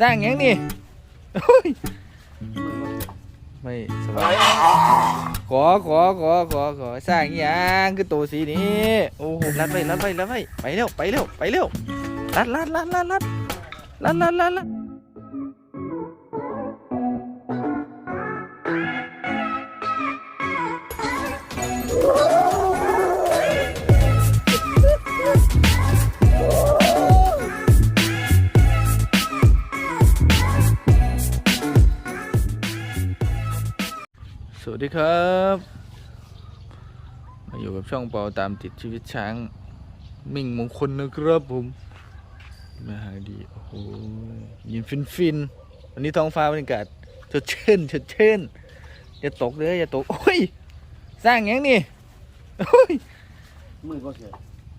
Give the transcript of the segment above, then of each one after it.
สร้างหยังนี่โอ้ยไม่สบายขอขอขอขอขอสร้างหยังคือตัวสีนี้โอ้โหลัดไปลัดไปลัดไปไปเร็วไปเร็วไปเร็วลัดลัดลัดลัดลัดลัดลัดลัด วัสดีครับ มาอยู่กับช่องเปาตามติดชีวิตช้าง มิ่งมงคลนะครับผมมาหาดี โอ้โหยินฟินฟินๆวันนี้ท้องฟ้าบรรยากาศสดชื่นสดชื่นอย่าตกเลยอย่าตก โอ้ย สร้างหยังนี่โอ้ยมือก็เสีย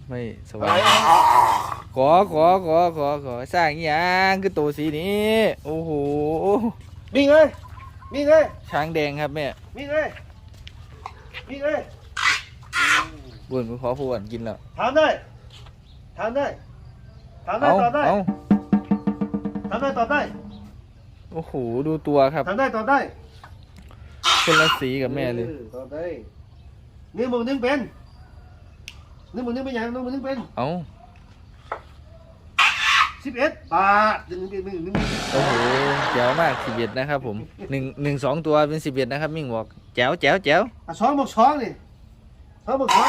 ไม่สบายขอขอขอขอขอสร้างหยังคือตัวสีนี้ โอ้โหมีไงมีไงช้างแดงครับแม่มีไงมีไงบุญกูขอผู้วันกินแล้ว ถามได้ ถามได้ ถามได้เอาตอบได้ เอาถามได้ตอบได้ โอ้โห ดูตัวครับ ถามได้ตอบได้คนละสีกับแม่เลย ออตอบได้นึ่งหมึงนึ่งเป็นนึ่งหมึงนึ่งเป็นยังนึ่งหมึงนึ่งเป็น เอา สิบเอ็ดบาทนึ่งหนึ่งหนึ่งหนึ่งโอ้โหแจ๋วมากสิบเอ็ดนะครับผมหนึ่งหนึ่งสองตัวเป็นสิบเอ็ดนะครับมิ่งบอกแจ๋วแจ๋วแจ๋วอะสองบวกสองนี่สองบวกสอง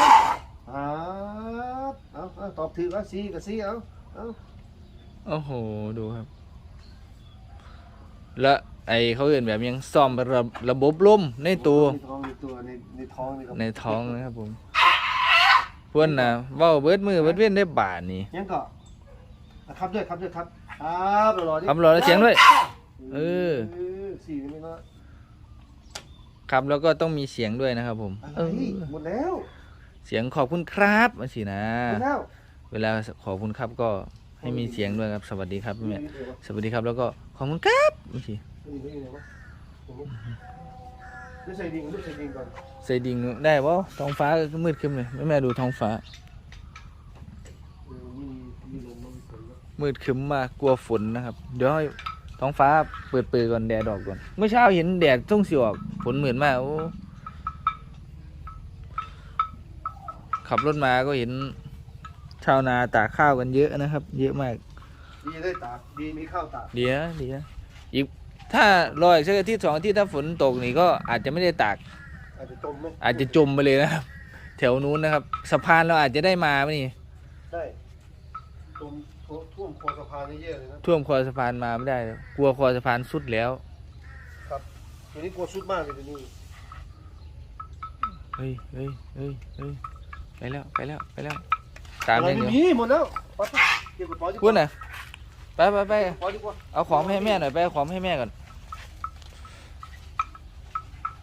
อ่าเอาเอาตอบถูกอะสี่กับสี่เอาเอาโอ้โหดูครับ และไอเขาเอื่นแบบยังซ่อมระระบบลมในตัวในท้องในตัวในในท้องนี่ครับในท้องนะครับผมเพื่อนนะเว่าเบิดมือเบิดเว้นได้บาทนี่ยังก็อะ ครับด้วยครับด้วยครับครับรอดิคำรอแล้วเสียงด้วย เออ สี่นี่ไม่น้อยครับแล้วก็ต้องมีเสียงด้วยนะครับ ผมอะไรเออหมดแล้วเสียงขอบคุณครับมาสินะ หมดแล้วเวลาขอบคุณครับก็ให้มีเสียงด้วยครับ สวัสดีครับแม่สวัสดีครับ แล้วก็ขอบคุณครับมาสิไม่ใส่ดิงไม่ใส่ดิงก่อนใส่ดิ่งได้ปะท้องฟ้าก็มืดขึ้นเลยแม่แม่ดูท้องฟ้า เออมีมีลมมีฝนแล้ว มืดครึ้มมากกลัวฝนนะครับ เดี๋ยวให้ท้องฟ้าเปิดเปิดก่อนแดดออกก่อน เมื่อเช้าเห็นแดดต้องสิออกฝนเหมือนมากโอ้ขับรถมาก็เห็นชาวนาตากข้าวกันเยอะนะครับ เยอะมาก ดีได้ตากดีมีข้าวตากเดี๋ยวเดี๋ยวอีกถ้ารออีกสักอาทิตย์สองอาทิตย์ถ้าฝนตกนี่ก็อาจจะไม่ได้ตาก อาจจะจมไหมอาจจะจมไปเลยนะครับ แถวนู้นนะครับสะพานเราอาจจะได้มาไหมนี่ได้จม ท่วมคอสะพานนี่เยอะเลยนะ ท่วมคอสะพานมาไม่ได้แล้วกลัวคอสะพานสุดแล้วทีนี้กลัวสุดมากเลยทีนี้เฮ้ยเฮ้ยเฮ้ยเฮ้ยไปแล้วไปแล้วไปแล้วตามอะไรอย่างไม่เดียวมีหมดแล้วไปไปเก็บกระเป๋าดีกพูดว่าน่ะไปไปไปกระเป๋าดีกว่าเอาของมาให้แม่หน่อยไปเอาของมาให้แม่ก่อน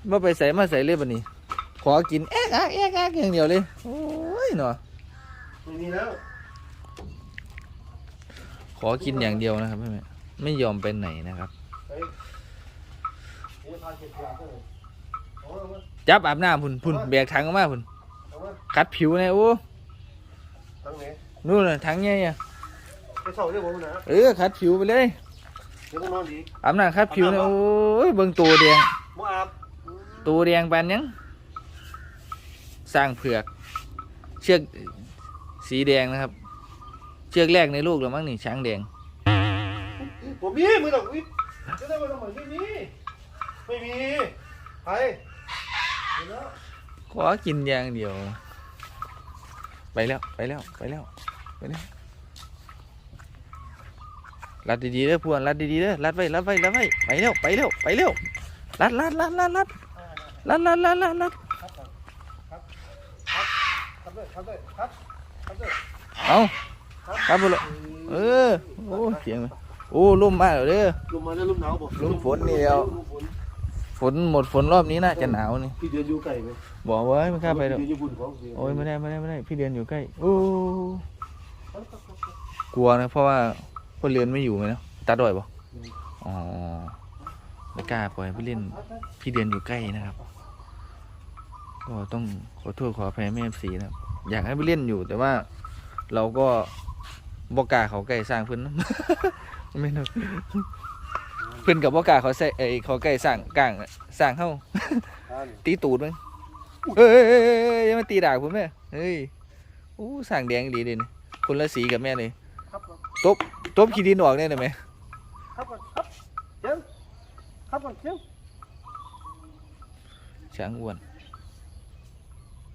เมื่อไปใส่มาใส่เลยบันนี้ ขอกินแอ๊กอักแอ๊กอักอย่างเดียวเลยโอ้ยเนาะไม่มีแล้ว ขอกินอย่างเดียวนะครับแม่ ไม่ยอมไปไหนนะครับเฮ้ยเดี๋ยวพาเก็บขยะเลยเอามาเอามาจับอาบน้ำพุ่นพุ่นแบกถังออกมาพุ่นเอามาคัดผิวเนี่ยโอ้ทั้งไหนนู่นน่ะถังใหญ่อะไปเศร้าเรื่องผมนะเออคัดผิวไปเลยเดี๋ยวต้องนอนดีอาบน้ำคัดผิวเนี่ยโอ้ยเบิ่งตัวแดงหมออาบตัวแดงปานหยังสร้างเผือก เชือกสีแดงนะครับ เชือกแรกในลูกแล้วมั้งนี่ช้างแดง ผมมีมือดอกวิจะได้มาทำไมไม่มีไม่มีไปเดี๋ยวแล้วขอกินอย่างเดียว ไปแล้วไปแล้วไปแล้วไปแล้วรัดดีๆเด้อพวนรัดดีๆเด้อรัดไว้รัดไว้รัดไว้ไปเร็วไปเร็วไปเร็วรัดรัดรัดรัดรัดรัดรัดรัดรัดรัดครับด้วยครับด้วยครับครับด้วยเอา ครับบุรุษเออโอ้เสียงเลยโอ้ลุ่มมากเลยเด้อ ลมมาแล้วลมหนาวบ่ลมฝนนี่เดียว ลมฝนฝนหมดฝนรอบนี้น่าจะหนาวนี่พี่เดือนอยู่ไกลไหมบอกไว้ไม่กล้าไปหรอกพี่เดือนอยู่บุญของพี่โอ้ยไม่ได้ไม่ได้ไม่ได้ พี่เดือนอยู่ใกล้โอ้กลัวนะเพราะว่าพ่อเรือนไม่อยู่ไหมเนาะตัดด้อยปะอ๋อไม่กล้าปล่อยให้พี่เล่น พี่เดือนอยู่ใกล้นะครับก็ต้องขอโทษขออภัยแม่สีนะครับอยากให้พี่เล่นอยู่แต่ว่าเราก็ บอกล้าเขาใกล้สร้างเพิ่นนะแม่นดอกเพิ่นกับบ่กล้าเขาใส่ไอ้เขาใกล้สร้างกลางสร้างเฮาอ่านี่ตีตูดมั้งเอ้ยเอ้ยเอ้ยเอ้ยอยังมาตีดากผมแม่เฮ้ยอู้สร้างแดงดีเด่นคนละสีกับแม่เลยครับก่อนตบตบขี้ดินออกได้ไหมครับก่อนครับเจียงครับก่อนเจียงช้างอ้วน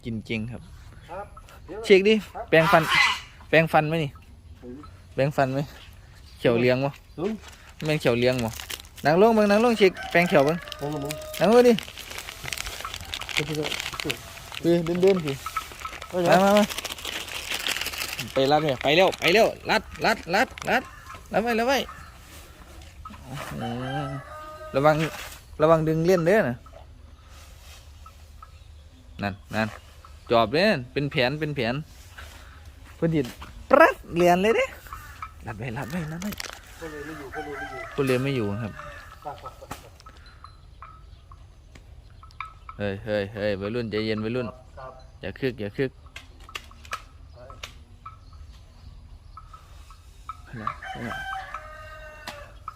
กินจริงครับครับเดี๋ยวเช็คดิ แปรงฟัน แปรงฟันไหมนี่ แปรงฟันไหมเขียวเลี้ยงวะถึงแม่นเขียวเลี้ยงวะนางลงเบิ่งนางลงเช็คแปรงเขียวเบิ่งลงลงลงนางลงดิเดี๋ยวเดี๋ยวเดี๋ยวพี่เดินเดินพี่เดี๋ยวมามามาไปรัดเนี่ยไปเร็วไปเร็วรัดรัดรัดรัดรัดไว้รัดไว้โอ้โหระวังระวังดึงเล่นเด้อนะนั่นนั่นจอบเด้อเป็นแผนเป็นแผนเพิ่นดิ ปรัดเรียนเลยเด้รัดไว้รัดไว้รัดไว้คนเลยไม่อยู่คนเลยไม่อยู่ผู้เรียนไม่อยู่ครับไปไปไปไปเฮ้ยเฮ้ยเฮ้ยวัยรุ่นใจเย็นวัยรุ่น ครับอย่าคึกอย่าคึก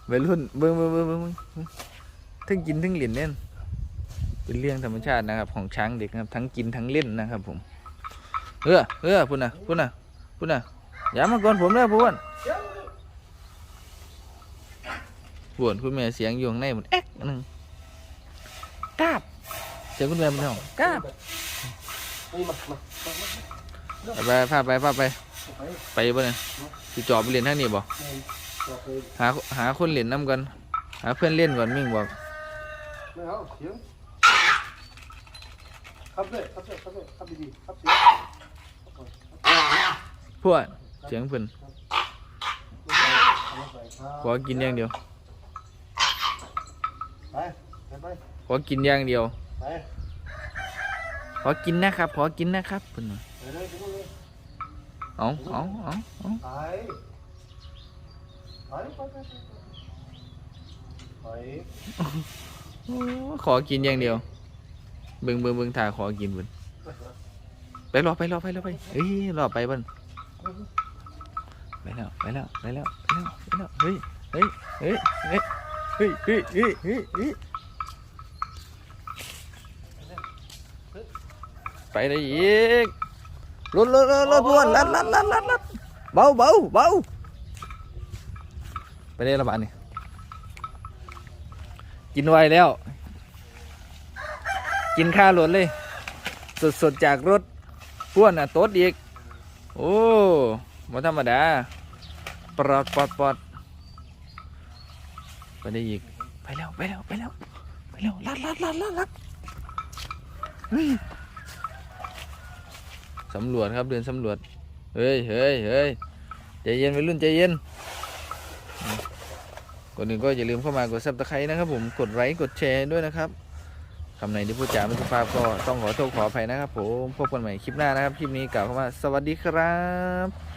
ไปวัยรุ่นเบิ่งเบิ่งเบิ่งเบิ่งเบิ่งทั้งกินทั้งเล่นเนี่ยเป็นเรื่องธรรมชาตินะครับ ของช้างเด็กนะครับ ทั้งกินทั้งเล่นนะครับผม เออเออพุ่นนะพุ่นนะพุ่นนะ อย่ามาก่อนผมเด้อพุ่นเจียงพุ่นคุณแม่เสียงอยู่ข้างในหมดแอ๊กอันหนึงกราบเสียงคุณแม่มันห้องกราบนี่มามามามาไปพาไปพาไป ไปบ่เนี่ยสิจอบไปเล่นทางนี้บ่หาหาคนเล่นนํกันหาเพื่อนเล่นก่อนมิ่งบอกไม่เอาเสียงครับเลยครับเลยครับเลยครับดีๆครับเสียงพวด เสียงเพิ่นเอาไปครับขอกินอย่างเดียว ไปไปไปขอกินอย่างเดียว ไปขอกินนะครับ ขอกินนะครับเพิ่นว่าไปเลยไปเลยเอาเอาเอาเอาไปไปไปไปไป โอ้ขอกินอย่างเดียว เบิ่งเบิ่งเบิ่งถ่าขอกินเพิ่นไปรอไปรอไปรอไปเอ้ยรอไปเพิ่น ไป ปแล้วไปแล้วไปแล้วไปแล้วไปแล้วเฮ้ยเฮ้ยเฮ้ยเฮ้ยเฮ้ยเฮ้ยเฮ้ยเฮ้ยเฮ้ยไปได้อีกรถรถรถรถพวนลัดลัดลัดลัดลัดเบาเบาเบาไปได้ระบาดนี่กินไวแล้ว กินข้าวรถเลยสดสดๆจากรถพ่วนอะโต๊ดอีก โอ้ ม่ธรรมดา ปลอดปลอดปลอดไปได้อีก ไปแล้ว ไปแล้ว ไปแล้ว ไปแล้ว ลัดลัดลัดลัดลัดสำรวจครับเดินสำรวจ เฮ้ยเฮ้ยเฮ้ยใจเย็นไปรุ่นใจเย็นก่อนอื่นก็อย่าลืมเข้ามากดซับสไครต์นะครับผม กดไลค์กดแชร์ด้วยนะครับคำไหนที่พูดจาไม่สุภาพก็ต้องขอโทษขออภัยนะครับผม พบกันใหม่คลิปหน้านะครับ คลิปนี้กล่าวคำว่าสวัสดีครับ